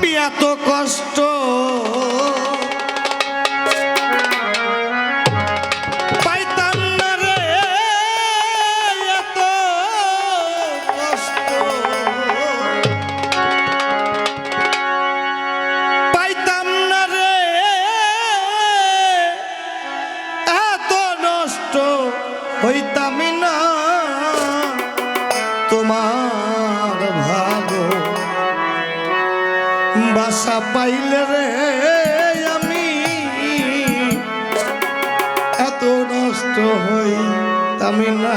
আমি এত কষ্ট পাইলে রে আমি। এত নষ্ট হই তামি না।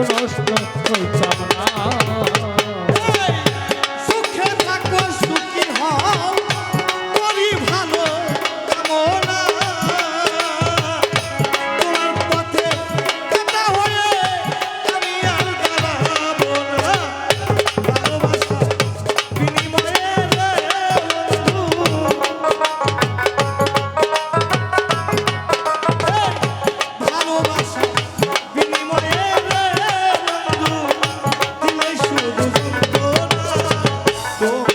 老师十 또